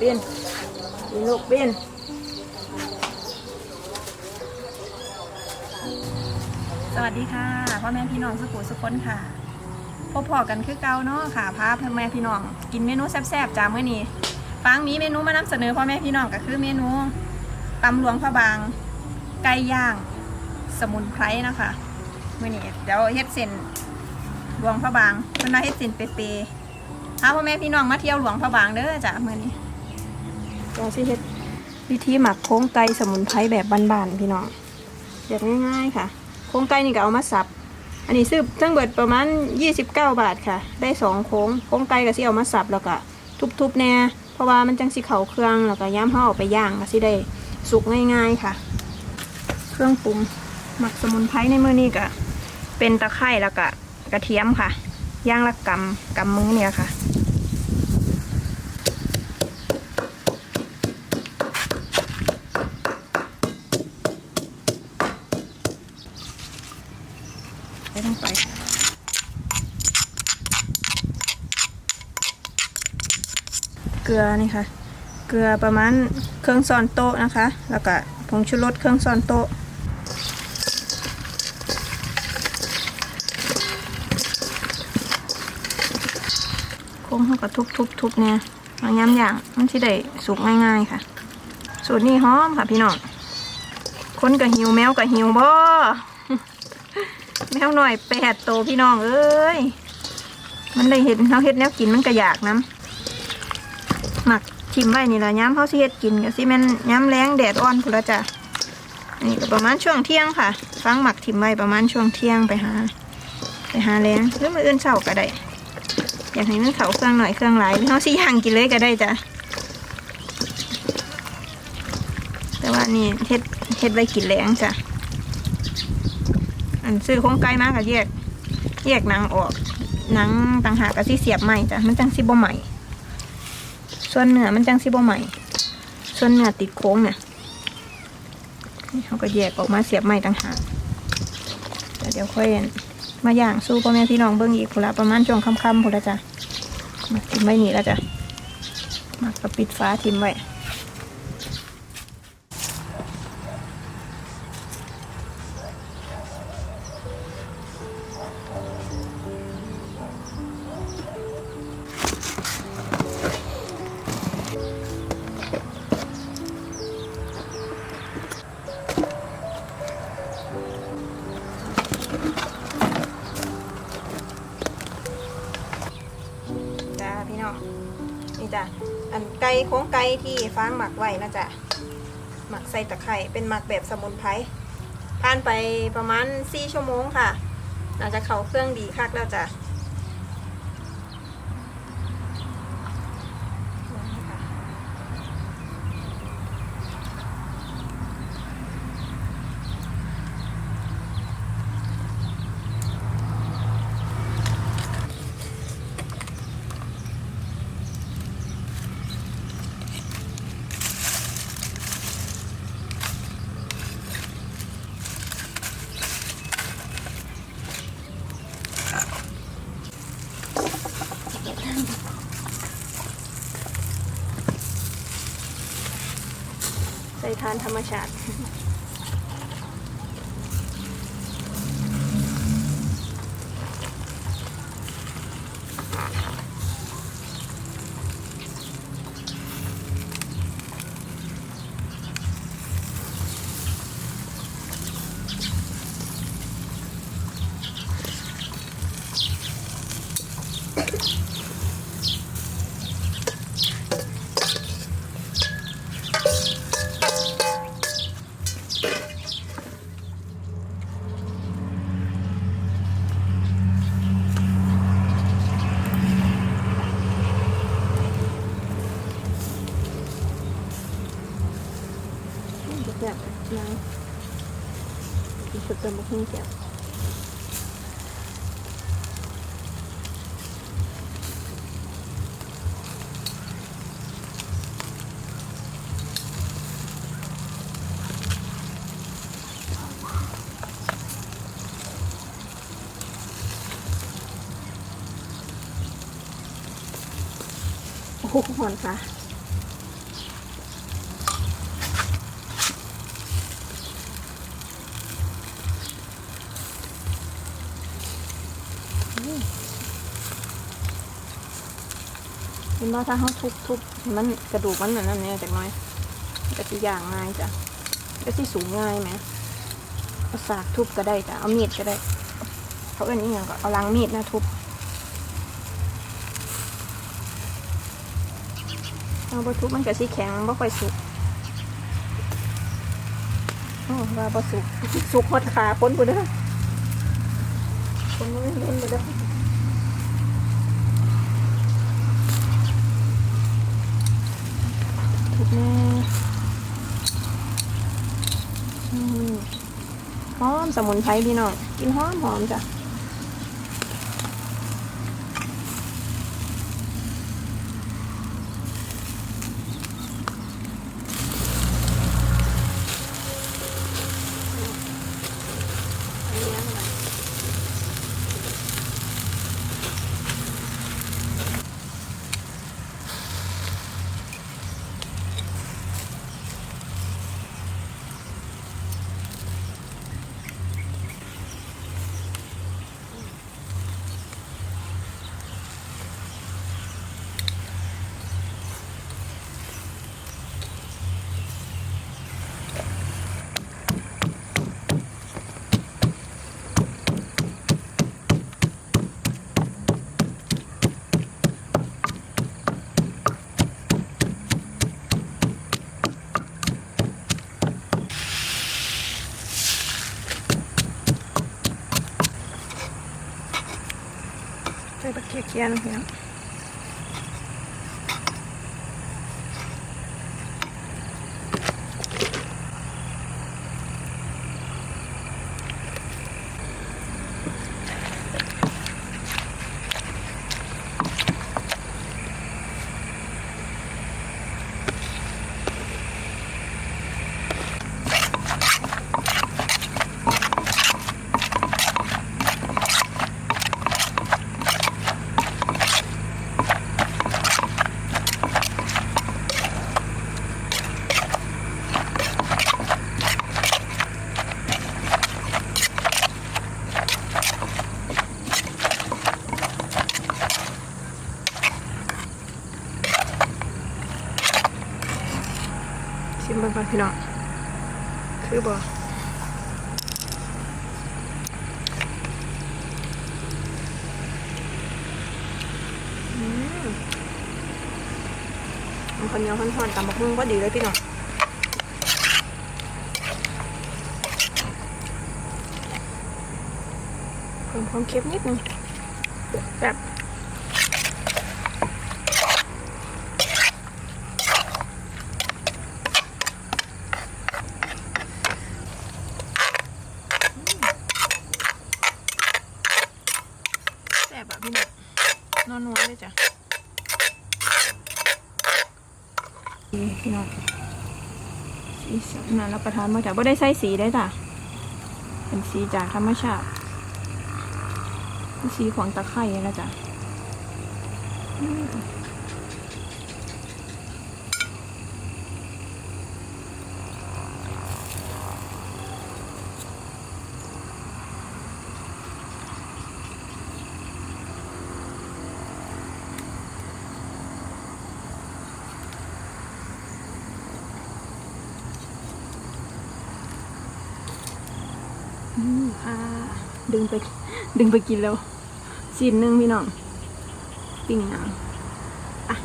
ปีนลูกปีนปีนลูกปีนสวัสดีค่ะพ่อแม่พี่น้องสุขุสุขคนค่ะพบพอกันคือเก่าเนาะค่ะพาพ่อแม่พี่น้องกินเมนูแซ่บๆจ้าเมื้อนี้ฟังมีเมนูมานำเสนอพ่อแม่พี่น้องก็คือเมนูตำหลวงพระบางไก่ย่างสมุนไพรนะคะเมื้อนี้เดี๋ยวเฮ็ดเส้นหลวงพระบางเพิ่นว่าเฮ็ดเส้นเปเปๆเอาพ่อแม่พี่น้องมาเที่ยวหลวงพระบางเด้อจ้ะมื้อนี้ เดี๋ยวสิเฮ็ดวิธีหมักโค้งไก่สมุนไพรแบบบานๆพี่น้องแบบง่ายๆค่ะ โค้งไก่นี่ก็เอามาสับ อันนี้ซื้อทั้งเบิดประมาณ 29 บาทค่ะ ได้สองโค้งโค้งไก่ก็สิเอามาสับแล้วก็ทุบๆแน่เพราะว่ามันจังสิเข้าเครื่องแล้วก็ย้ำเฮาเอาไปย่างก็สิได้สุกง่ายๆค่ะ เครื่องปรุงหมักสมุนไพรในมือนี้ก็เป็นตะไคร้แล้วก็กระเทียมค่ะย่างละกำกำมือเนี่ยค่ะ ไปต้องไป เกลือนี่ค่ะ เกลือประมาณเครื่องซอนโต๊ะนะคะ แล้วก็ผงชูรสเครื่องซอนโต๊ะคงเขาก็ทุบทุบทุบเนี่ยเอาย้ำอย่างมันที่ได้สุกง่ายๆค่ะ สูตรนี้หอมค่ะพี่น้องคนกับหิวแมวกับหิวบ่แมวหน่อยแปดโตพี่น้องเอ้ย มันได้เห็นเขาเห็ดแนวกินมันก็อยากน้ำ หมักชิมไว้นี่ละย้ำเขาสิเฮ็ดกินก็สิแม่นย้ำแรงแดดอ่อนพุ่นละจ้ะอันนี่ก็ประมาณช่วงเที่ยงค่ะ ฟังหมักทิมไว้ประมาณช่วงเที่ยงไปหา ไปหาแรงหรือมืออื่นเช้าก็ได้อยากให้มันเขาเครื่องหน่อยเครื่องหลายเขาสิย่างกินเลยก็ได้จ้ะแต่ว่านี่เฮ็ดเฮ็ดไว้กินแรงจ้ะอันซื้อของไก่มาก็แยกแยกหนังออกหนังต่างหากก็สิเสียบใหม่จ้ะมันจังสิบ่ใหม่ ส่วนเนื้อมันจังสิบใหม่ ส่วนเนื้อติดโค้งเนี่ยนี่เขาก็แยกออกมาเสียบใหม่ต่างหากแต่เดี๋ยวค่อยมาอย่างสู้พ่อแม่พี่น้องเบิ่งอีกพุละประมาณช่วงค่ำๆพุละจ้ะมาทิมไว้นี่แล้วจ้ะมาก็ปิดฟ้าทิมไว้ โค้งไก่ที่ฟางหมักไว้นะจ๊ะหมักใส่ตะไคร่เป็นหมักแบบสมุนไพรผ่านไปประมาณสี่ชั่วโมงค่ะน่าจะเข้าเครื่องดีคักแล้วจ้ะใส่ ทานธรรมชาติ เติมมะเขือเจียวโอ้โหหอนค่ะ เห็นว่าถ้าเขาทุบทุบมันกระดูกมันนั่นนั่นเนี่ยจากน้อยก็สิย่างง่ายจ้ะก็สิสูงง่ายไหมเอาสากทุบก็ได้จ้ะเอามีดก็ได้เขาเอ็นอีกอย่างก็เอาลังมีดนะทุบเอาไปทุบมันก็สิแข็งมันบ่ค่อยสุกโอ้ว่าบ่สุกสุกหดขาคนกูเด้อคนบ่เล่นไปเด้อ ทุบแน่หอมสมุนไพรพี่น้องกินหอมหอมจ้ะ ใส่บักเคียเชิมเบิ่งก่อนพี่น้องคือบ่อืมมันคนเหนียวคนทอนๆตำบักหุ่งก็ดีเลยพี่น้องเพิ่มความเค็มนิดนึงแบบ แซ่บแบบพี่น้องนวลๆเลยจ้ะนี่พี่น้อง สีสันน่ารับประทานมากจ้ะไม่ได้ใส่สีได้จ้ะเป็นสีจากธรรมชาติเป็นสีของตะไคร่นะจ๊ะ อืมอืมค่ะ ดึงไป ดึงไปกินแล้วชิ้นหนึ่งพี่น้องปิ้งหนังอะ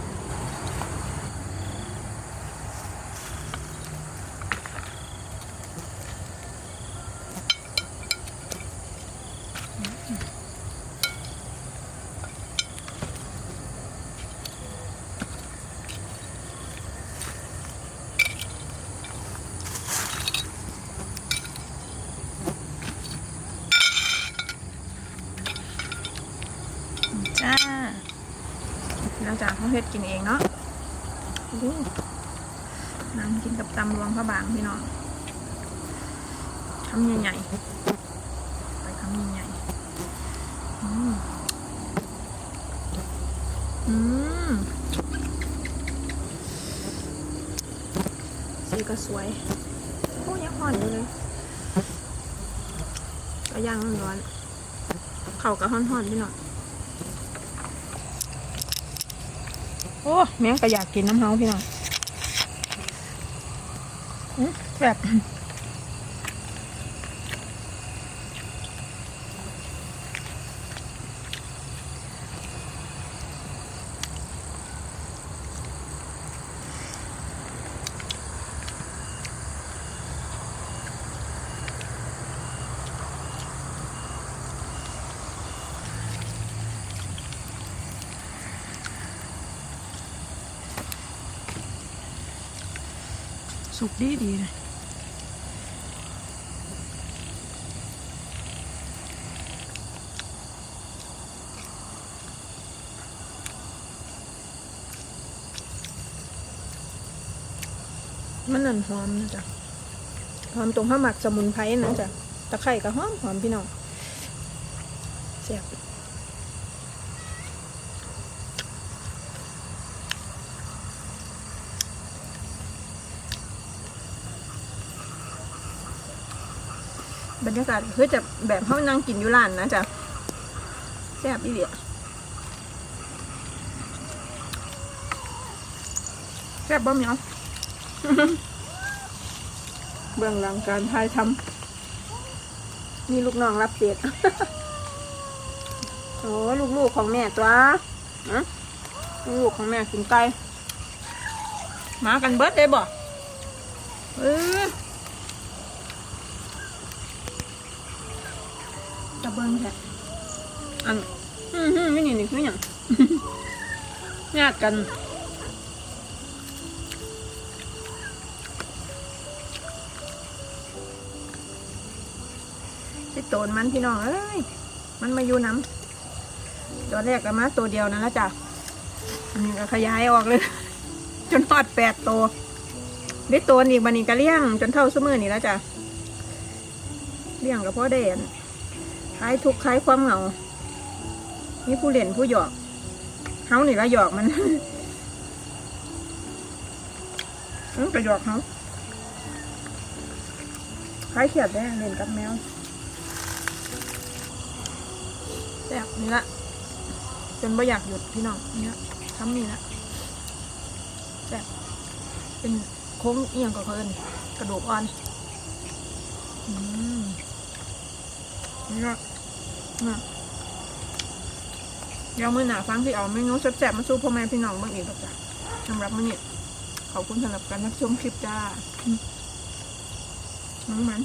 จ้า เฮ็ดกินเองเนาะดูน้ำกินกับตำรวงพระบางพี่น้องคำใหญ่ๆไปคำใหญ่ๆอืมอืมสีก็สวย โอ้ยังห่อนอยู่เลยก็ย่างร้อนๆเข่ากับห่อนๆพี่น้อง โอ้แม่งก็อยากกินน้ำเฮาพี่น้องแบบ สุกดีดีเลยมันนั่นหอมนะจ๊ะหอมตรงข้าวหมักสมุนไพรนะจ๊ะตะไคร่ก็หอมหอมพี่น้องแซ่บ บรรยากาศคือจะแบบเขานั่งกินอยู่ร้านนะจ๊ะแซ่บอีเดียแซ่บบ่เหมียวเบื้องหลังการถ่ายทำมีลูกน้องรับเศษโอ้ลูกๆของแม่ตัวลูกของแม่กินไก่มากันเบิดได้บ่เออจะ เบิ้งแค่อันอืมๆไม่นี่นี่คือหยังญาติกันสิโตนมันพี่น้องเอ้ย มันมาอยู่น้ำตัวแรกก็มาตัวเดียวนั่นละจ้ะอันนี้ก็ขยายออกเลย จนทอดแปดตัวได้ตัวอีกบันนี้ก็เลี้ยง จนเท่าสมือนี่แล้วจ้ะเลี้ยงกับพ่อเด่น คล้ายทุกข์คล้ายความเหงานี่ผู้เล่นผู้หยอกเฮานี่ละหยอกมันอืมก็หยอกเฮาคล้ายเขียดได้เล่นกับแมวแซ่บนี่ละจนไม่อยากหยุดพี่น้องนี่ละทำนี่ละแซ่บเป็นโค้งเอียงกับเพิ่นกระดูกอ่อน อืม นี่ละน่ะเดี๋ยวมือหนาฟังที่เอาเมนูแซ่บๆมาสู้พ่อแม่พี่น้องเบ้างอีกแล้วจ้ะสำหรับมื้อนี้ขอบคุณสำหรับการรับชมคลิปจ้ามน้องมัน